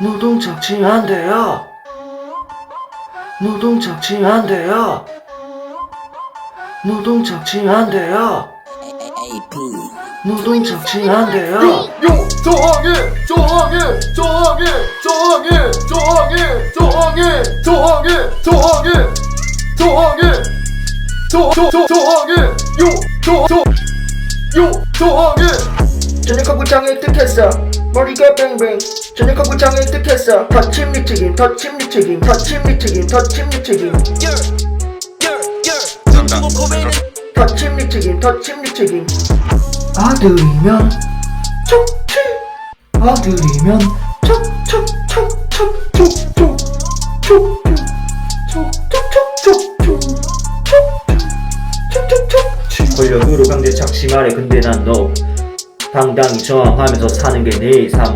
노동 착취 안 돼요. 노동 착취 안 돼요. 노동 착취 안 돼요. 노동 착취 안 돼요. 요 저항해 저항해 저항해 저항해 저항해 저항해 저항해 저항해 저항해 저저 저항해 요저저요 저항해 저녁 거구장에 뜻했어. 머리가 뱅뱅 저녁하고 장을 뜯겠어 터치 미치긴 터치 미치긴 터치 미치긴 터치 미치긴 터치 미치긴 터치 미치긴 아들이면 촉촉 아들이면 촉촉촉촉촉촉촉촉 권력으로 강제 착취 말해 근데 난너 당당히 저항하면서 사는 게 내 삶.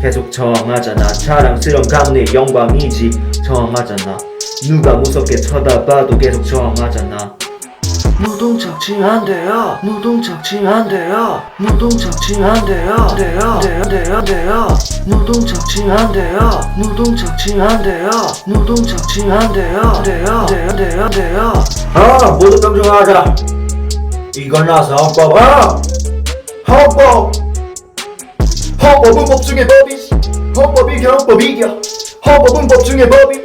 계속 저항하잖아. 자랑스런 감내 영광이지. 저항하잖아. 누가 무섭게 쳐다봐도 계속 저항하잖아. 노동 착취안 돼요. 노동 착취안 돼요. 노동 착취안 돼요. 돼요. 돼요. 돼요. 돼요. 노동 착취안 돼요. 노동 착취안 돼요. 노동 착취안 돼요. 돼요. 돼요. 돼요. 돼요. 아 모두 평정하자. 이걸 나서 봐봐 헌법. 헌법은 법 중에 법이 헌법이 결혼법 이겨 헌법은 법 중에 법이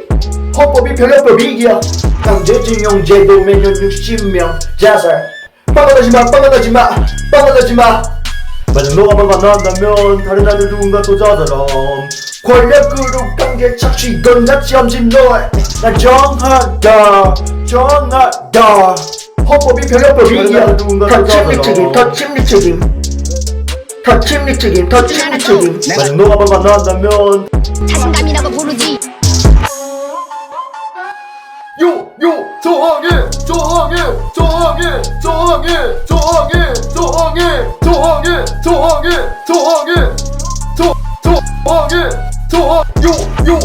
헌법이 변협법 이겨 강제징용 제도 매년 60명 자살. 빵원하지마 빵원하지마 빵원하지마. 만약 너가 만난다면 다른 아들 누군가 또 저처럼 권력으로 강제 착취 나치 엄지 너의. 난 정하다 정하다. 헌법이 침리 책임 더 침리 책임 더 침리 책임 더 침리 책임 만약 너가 만난다면. 자신감이라고 부르지. 요요 저항해 저항해 저항해 저항해 저항해 저항해 저항해 저항해 저항해. 저 저항해 저항 요요